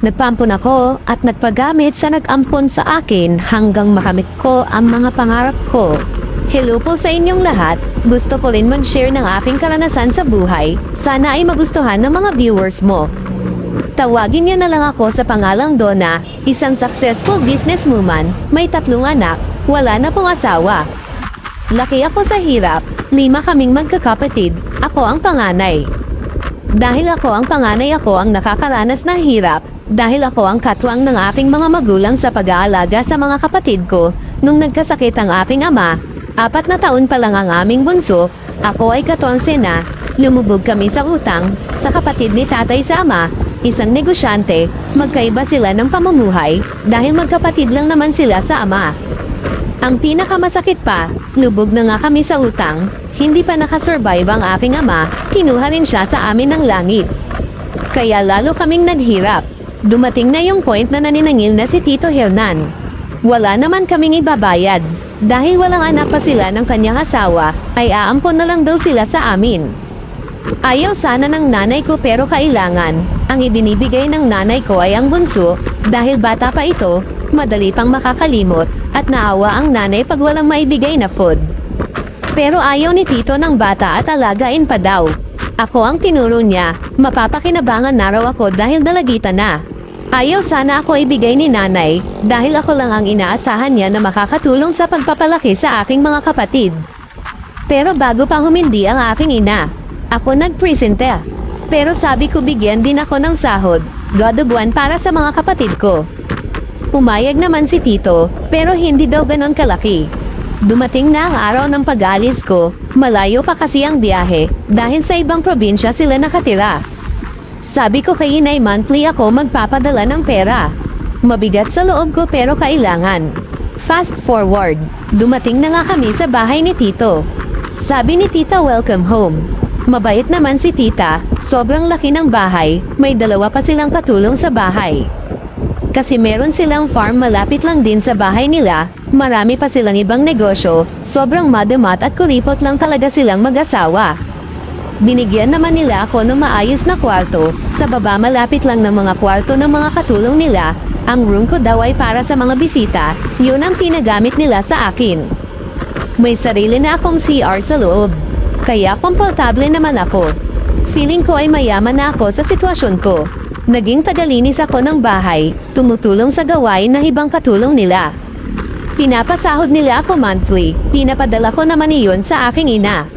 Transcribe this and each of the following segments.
Nagpampon ako at nagpagamit sa nag-ampon sa akin hanggang makamit ko ang mga pangarap ko. Hello po sa inyong lahat. Gusto ko rin mag-share ng aking karanasan sa buhay. Sana ay magustuhan ng mga viewers mo. Tawagin niyo na lang ako sa pangalang Donna, isang successful businesswoman, may tatlong anak, wala na pong asawa. Laki ako sa hirap, lima kaming magkakapatid, ako ang panganay. Dahil ako ang panganay ako ang nakakaranas ng hirap, dahil ako ang katwang ng aking mga magulang sa pag-aalaga sa mga kapatid ko, nung nagkasakit ang aking ama, apat na taon pa lang ang aming bunso, ako ay katonse na, lumubog kami sa utang, sa kapatid ni tatay sa ama, isang negosyante, magkaiba sila ng pamumuhay, dahil magkapatid lang naman sila sa ama. Ang pinakamasakit pa, lubog na nga kami sa utang, hindi pa nakasurvive ang aking ama, kinuha rin siya sa amin ng langit. Kaya lalo kaming naghirap. Dumating na yung point na naninangil na si Tito Hernan. Wala naman kaming ibabayad. Dahil walang anak pa sila ng kanyang asawa, ay aampon na lang daw sila sa amin. Ayaw sana ng nanay ko pero kailangan. Ang ibinibigay ng nanay ko ay ang bunso, dahil bata pa ito, madali pang makakalimot, at naawa ang nanay pag walang maibigay na food. Pero ayaw ni Tito ng bata at alagain pa daw. Ako ang tinuro niya, mapapakinabangan na raw ako dahil dalagita na. Ayaw sana ako ibigay ni nanay, dahil ako lang ang inaasahan niya na makakatulong sa pagpapalaki sa aking mga kapatid. Pero bago pa humindi ang aking ina, ako nagpresente. Pero sabi ko bigyan din ako ng sahod, God of One para sa mga kapatid ko. Umayag naman si Tito, pero hindi daw ganon kalaki. Dumating na ang araw ng pag-alis ko, malayo pa kasi ang biyahe, dahil sa ibang probinsya sila nakatira. Sabi ko kay inay monthly ako magpapadala ng pera. Mabigat sa loob ko pero kailangan. Fast forward, dumating na nga kami sa bahay ni Tito. Sabi ni Tita welcome home. Mabait naman si Tita, sobrang laki ng bahay, may dalawa pa silang katulong sa bahay. Kasi meron silang farm malapit lang din sa bahay nila, marami pa silang ibang negosyo, sobrang madamat at kuripot lang talaga silang mag-asawa. Binigyan naman nila ako ng maayos na kwarto, sa baba malapit lang ng mga kwarto ng mga katulong nila, ang room ko daw ay para sa mga bisita, yun ang pinagamit nila sa akin. May sarili na akong CR sa loob, kaya komportable naman ako. Feeling ko ay mayaman na ako sa sitwasyon ko. Naging tagalinis ako ng bahay, tumutulong sa gawain ng ibang katulong nila. Pinapasahod nila ako monthly, pinapadala ko naman iyon sa aking ina.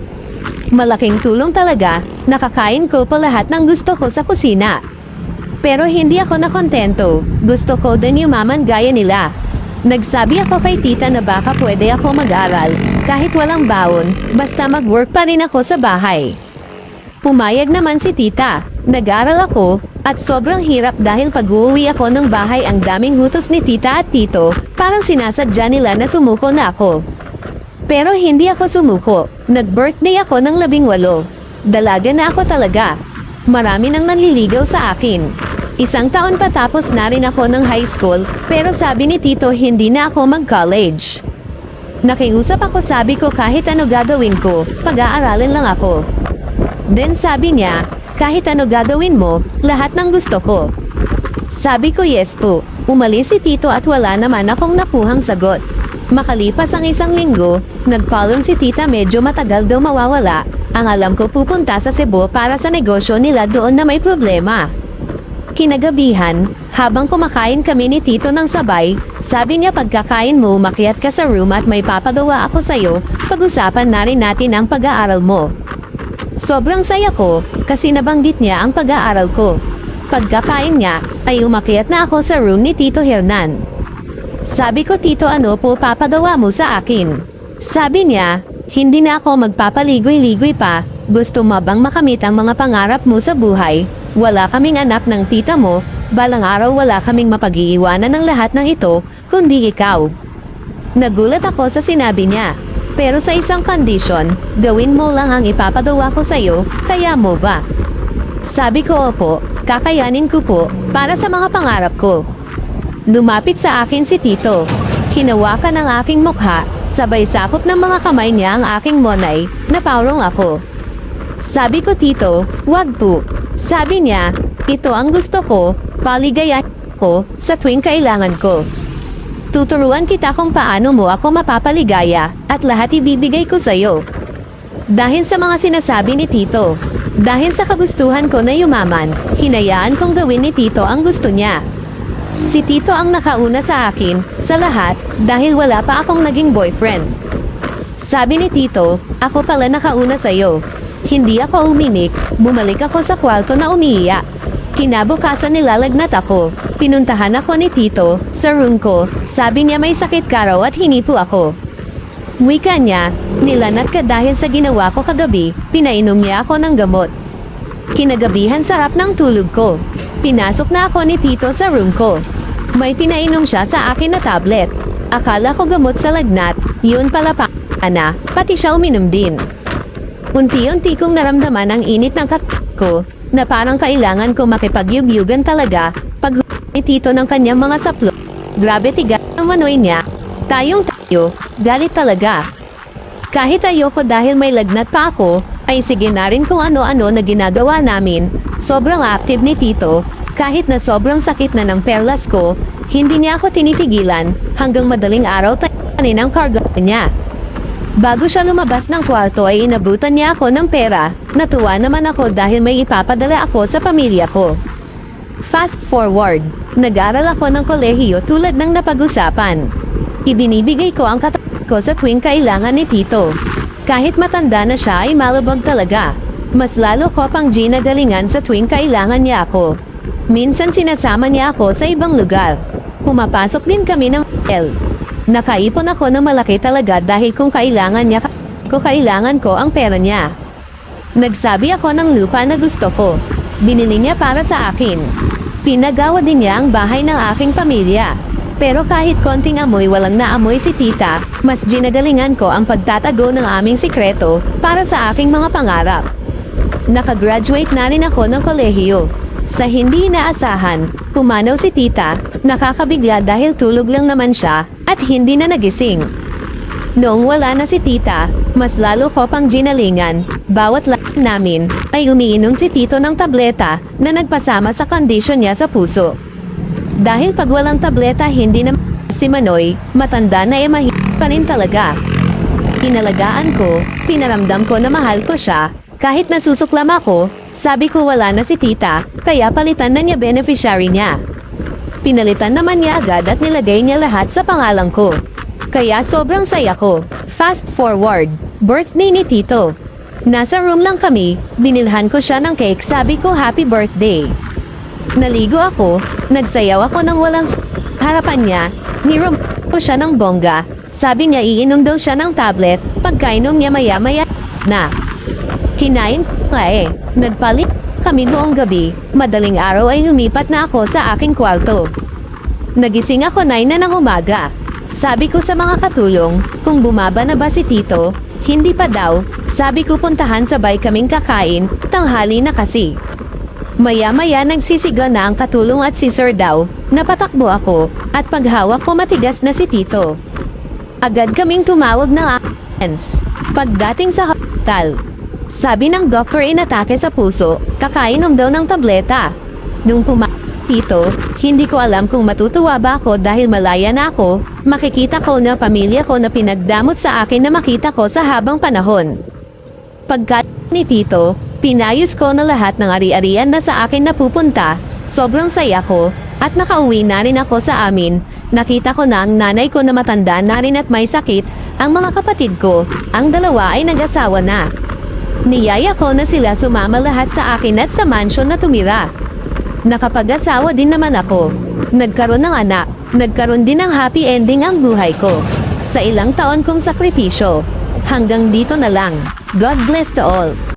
Malaking tulong talaga, nakakain ko pa lahat ng gusto ko sa kusina. Pero hindi ako nakontento, gusto ko din yumaman gaya nila. Nagsabi ako kay tita na baka pwede ako mag-aral, kahit walang baon, basta mag-work pa rin ako sa bahay. Pumayag naman si tita, nag-aral ako, at sobrang hirap dahil pag uuwi ako ng bahay ang daming hutos ni tita at tito, parang sinasadya nila na sumuko na ako. Pero hindi ako sumuko, nag-birthday ako ng labing walo. Dalaga na ako talaga. Marami nang nanliligaw sa akin. Isang taon pa tapos na rin ako ng high school, pero sabi ni tito hindi na ako mag-college. Nakiusap ako sabi ko kahit ano gagawin ko, pag-aaralin lang ako. Then sabi niya, kahit ano gagawin mo, lahat ng gusto ko. Sabi ko yes po, umalis si Tito at wala naman akong nakuhang sagot. Makalipas ang isang linggo, nagpalon si Tita medyo matagal daw mawawala. Ang alam ko pupunta sa Cebu para sa negosyo nila doon na may problema. Kinagabihan, habang kumakain kami ni Tito ng sabay, sabi niya pagkakain mo umakyat ka sa room at may papagawa ako sa'yo, pag-usapan na rin natin ang pag-aaral mo. Sobrang saya ko, kasi nabanggit niya ang pag-aaral ko. Pagkakain niya, ay umakyat na ako sa room ni Tito Hernan. Sabi ko Tito ano po papagawa mo sa akin? Sabi niya, hindi na ako magpapaligoy-ligoy pa, gusto mo bang makamit ang mga pangarap mo sa buhay? Wala kaming anak ng tita mo, balang araw wala kaming mapag-iiwanan ng lahat ng ito, kundi ikaw. Nagulat ako sa sinabi niya. Pero sa isang condition, gawin mo lang ang ipapagawa ko sa'yo, kaya mo ba? Sabi ko opo, kakayanin ko po, para sa mga pangarap ko. Lumapit sa akin si Tito. Hinawakan ang aking mukha, sabay sakop ng mga kamay niya ang aking monay, napaurong ako. Sabi ko Tito, wag po. Sabi niya, ito ang gusto ko, Paligayahin ko sa tuwing kailangan ko. Tuturuan kita kung paano mo ako mapapaligaya at lahat ibibigay ko sa'yo. Dahil sa mga sinasabi ni Tito, dahil sa kagustuhan ko na yumaman, hinayaan kong gawin ni Tito ang gusto niya. Si Tito ang nakauna sa akin, sa lahat, dahil wala pa akong naging boyfriend. Sabi ni Tito, ako pala nakauna sa'yo. Hindi ako umimik, bumalik ako sa kwarto na umiiyak. Kinabukasan nilalagnat ako. Pinuntahan ako ni Tito, sa room ko, sabi niya may sakit ka raw at hinipo ako. Wika niya, nilanat ka dahil sa ginawa ko kagabi, pinainom niya ako ng gamot. Kinagabihan sarap ng tulog ko. Pinasok na ako ni Tito sa room ko. May pinainom siya sa akin na tablet. Akala ko gamot sa lagnat, yun pala pa na, pati siya uminom din. Unti-unti kong naramdaman ang init ng kat ko, na parang kailangan ko makipagyugyugan talaga, pag ni Tito ng kanyang mga saplo. Grabe tiga ang manoy niya. Tayong tayo, galit talaga. Kahit ayoko dahil may lagnat pa ako, ay sige na rin kung ano-ano na ginagawa namin. Sobrang active ni Tito, kahit na sobrang sakit na ng perlas ko, hindi niya ako tinitigilan hanggang madaling araw tayo ang karga niya. Bago siya lumabas ng kwarto ay inabutan niya ako ng pera. Natuwa naman ako dahil may ipapadala ako sa pamilya ko. Fast forward, nag-aral ako ng kolehiyo tulad ng napag-usapan. Ibinibigay ko ang kat ko sa tuwing kailangan ni Tito. Kahit matanda na siya ay malabag talaga. Mas lalo ko pang ginagalingan sa tuwing kailangan niya ako. Minsan sinasama niya ako sa ibang lugar. Pumapasok din kami ng hotel. Nakaipon ako ng malaki talaga dahil kung kailangan niya ko kailangan ko ang pera niya. Nagsabi ako ng lupa na gusto ko. Binili niya para sa akin. Pinagawa din niya ang bahay ng aking pamilya. Pero kahit konting amoy walang naamoy si tita, mas ginagalingan ko ang pagtatago ng aming sikreto para sa aking mga pangarap. Nakagraduate na rin ako ng kolehiyo. Sa hindi inaasahan, pumanaw si tita, nakakabigla dahil tulog lang naman siya at hindi na nagising. Noong wala na si tita, mas lalo ko pang ginalingan, bawat lang namin ay umiinom si tito ng tableta na nagpasama sa kondisyon niya sa puso. Dahil pag walang tableta hindi na si Manoy, matanda na e mahirap pa rin talaga. Inalagaan ko, pinaramdam ko na mahal ko siya, kahit nasusuklam ako, sabi ko wala na si tita, kaya palitan na niya beneficiary niya. Pinalitan naman niya agad at nilagay niya lahat sa pangalan ko. Kaya sobrang saya ko. Fast forward, birthday ni Tito. Nasa room lang kami, binilhan ko siya ng cake sabi ko happy birthday. Naligo ako, nagsayaw ako ng walang harapan niya, nirom ko siya ng bongga. Sabi niya iinom daw siya ng tablet, pagkainom niya maya-maya na. Kinain nga eh, nagpalit kami buong gabi, madaling araw ay lumipat na ako sa aking kwarto. Nagising ako 9 na ng umaga. Sabi ko sa mga katulong, kung bumaba na ba si Tito, hindi pa daw, sabi ko puntahan sabay kaming kakain, tanghali na kasi. Maya-maya nagsisigaw na ang katulong at si Sir daw, napatakbo ako, at paghawak ko matigas na si Tito. Agad kaming tumawag ng ambulance. Pagdating sa hospital, sabi ng doktor inatake sa puso, kakainom daw ng tableta. Nung puma Tito, hindi ko alam kung matutuwa ba ako dahil malaya na ako, makikita ko na pamilya ko na pinagdamot sa akin na makita ko sa habang panahon. Pagka ni Tito, pinayos ko na lahat ng ari-arian na sa akin napupunta, sobrang saya ko, at nakauwi na rin ako sa amin, nakita ko na ang nanay ko na matanda na rin at may sakit, ang mga kapatid ko, ang dalawa ay nag-asawa na. Niyaya ko na sila sumama lahat sa akin at sa mansion na tumira. Nakapag-asawa din naman ako. Nagkaroon ng anak. Nagkaroon din ng happy ending ang buhay ko. Sa ilang taon kong sakripisyo. Hanggang dito na lang. God bless to all.